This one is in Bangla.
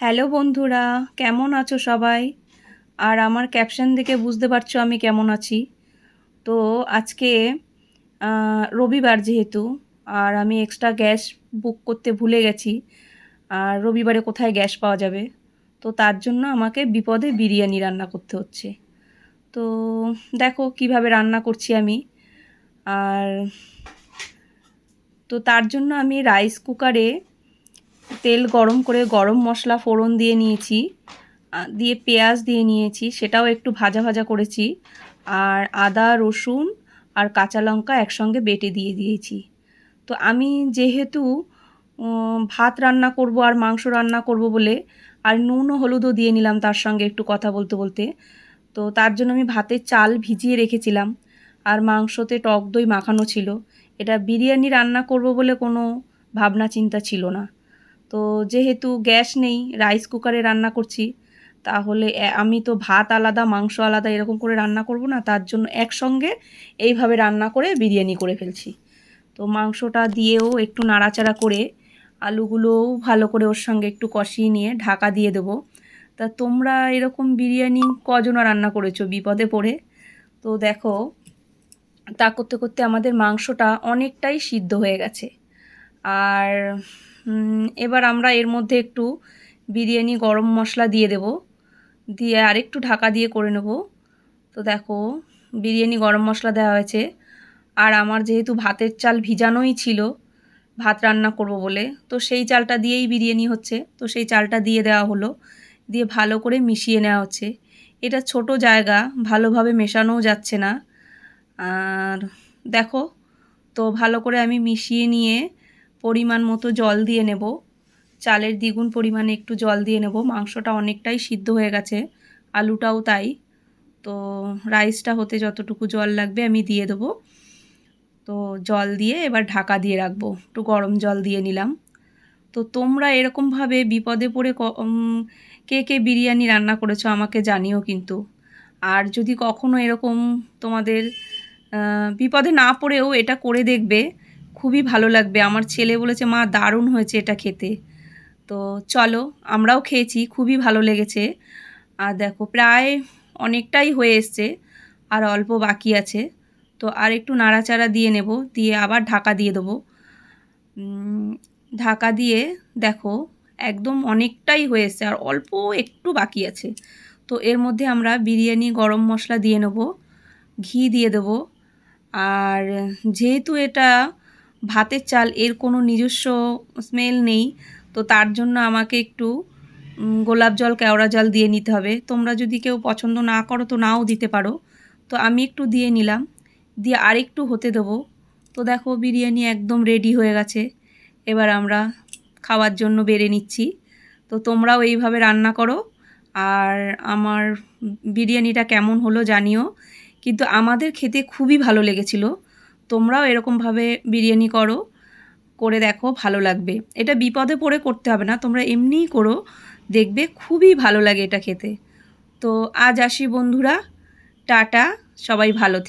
হ্যালো বন্ধুরা, কেমন আছো সবাই? আর আমার ক্যাপশন দেখে বুঝতে পারছ আমি কেমন আছি। তো আজকে রবিবার যেহেতু, আর আমি এক্সট্রা গ্যাস বুক করতে ভুলে গেছি। আর রবিবারে কোথায় গ্যাস পাওয়া যাবে? তো তার জন্য আমাকে বিপদে বিরিয়ানি রান্না করতে হচ্ছে। তো দেখো কীভাবে রান্না করছি আমি। আর তো তার জন্য আমি রাইস কুকারে তেল গরম করে গরম মশলা ফোড়ন দিয়ে নিয়েছি দিয়ে পেঁয়াজ দিয়ে নিয়েছি, সেটাও একটু ভাজা ভাজা করেছি, আর আদা, রসুন আর কাঁচা লঙ্কা একসঙ্গে বেটে দিয়ে দিয়েছি। তো আমি যেহেতু ভাত রান্না করব আর মাংস রান্না করব বলে, আর নুন হলুদও দিয়ে নিলাম তার সঙ্গে একটু কথা বলতে বলতে, তো তার জন্য আমি ভাতের চাল ভিজিয়ে রেখেছিলাম, আর মাংসতে টক দই মাখানো ছিল। এটা বিরিয়ানি রান্না করব বলে কোনো ভাবনা চিন্তা ছিল না। তো যেহেতু গ্যাস নেই রাইস কুকারে রান্না করছি, তাহলে আমি তো ভাত আলাদা, মাংস আলাদা এরকম করে রান্না করব না, তার জন্য একসঙ্গে এইভাবে রান্না করে বিরিয়ানি করে ফেলছি। তো মাংসটা দিয়েও একটু নাড়াচাড়া করে আলুগুলোও ভালো করে ওর সঙ্গে একটু কষিয়ে নিয়ে ঢাকা দিয়ে দেবো। তা তোমরা এরকম বিরিয়ানি কজনা রান্না করেছ বিপদে পড়ে? তো দেখো, তা করতে করতে আমাদের মাংসটা অনেকটাই সিদ্ধ হয়ে গেছে। আর এবার আমরা এর মধ্যে একটু বিরিয়ানি গরম মশলা দিয়ে দেব। দিয়ে আরেকটু ঢাকা দিয়ে করে নেব। তো দেখো, বিরিয়ানি গরম মশলা দেওয়া হয়েছে। আর আমার যেহেতু ভাতের চাল ভিজানোই ছিল, ভাত রান্না করব বলে, তো সেই চালটা দিয়েই বিরিয়ানি হচ্ছে। তো সেই চালটা দিয়ে দেওয়া হলো। দিয়ে ভালো করে মিশিয়ে নেওয়া হচ্ছে। এটা ছোট জায়গা, ভালোভাবে মেশানোও যাচ্ছে না। আর দেখো, তো ভালো করে আমি মিশিয়ে নিয়ে পরিমাণ মতো জল দিয়ে নেব। চালের দ্বিগুণ পরিমাণে একটু জল দিয়ে নেব। মাংসটা অনেকটাই সিদ্ধ হয়ে গেছে, আলুটাও তাই। তো রাইসটা হতে যতটুকু জল লাগবে আমি দিয়ে দেবো। তো জল দিয়ে এবার ঢাকা দিয়ে রাখব। একটু গরম জল দিয়ে নিলাম। তো তোমরা এরকমভাবে বিপদে পড়ে ক- কে বিরিয়ানি রান্না করেছ আমাকে জানিও কিন্তু। আর যদি কখনো এরকম তোমাদের বিপদে না পড়েও এটা করে দেখবে খুবই ভালো লাগবে। আমার ছেলে বলেছে, মা, দারুণ হয়েছে এটা খেতে। তো চলো, আমরাও খেয়েছি, খুবই ভালো লেগেছে। আর দেখো, প্রায় অনেকটাই হয়ে এসছে, আর অল্প বাকি আছে। তো আর একটু নাড়াচাড়া দিয়ে নেব, দিয়ে আবার ঢাকা দিয়ে দেবো। ঢাকা দিয়ে দেখো, একদম অনেকটাই হয়ে এসছে, আর অল্প একটু বাকি আছে। তো এর মধ্যে আমরা বিরিয়ানি, গরম মশলা দিয়ে নেব, ঘি দিয়ে দেবো। আর যেহেতু এটা ভাতের চাল, এর কোনো নিজস্ব স্মেল নেই। তো তার জন্য আমাকে একটু গোলাপ জল, কেওড়া জল দিয়ে নিতে হবে। তোমরা যদি কেউ পছন্দ না করো তো নাও দিতে পারো। তো আমি একটু দিয়ে নিলাম। দিয়ে আরেকটু হতে দেবো। তো দেখো বিরিয়ানি একদম রেডি হয়ে গেছে। এবার আমরা খাওয়ার জন্য বেড়ে নিচ্ছি। তো তোমরাও এইভাবে রান্না করো। আর আমার বিরিয়ানিটা কেমন হলো জানিও। কিন্তু আমাদের খেতে খুবই ভালো লেগেছিল। তোমরাও এরকমভাবে বিরিয়ানি করো, করে দেখো, ভালো লাগবে। এটা বিপদে পড়ে করতে হবে না, তোমরা এমনিই করো, দেখবে খুবই ভালো লাগে এটা খেতে। তো আজ আসি বন্ধুরা, টাটা, সবাই ভালো থেকে।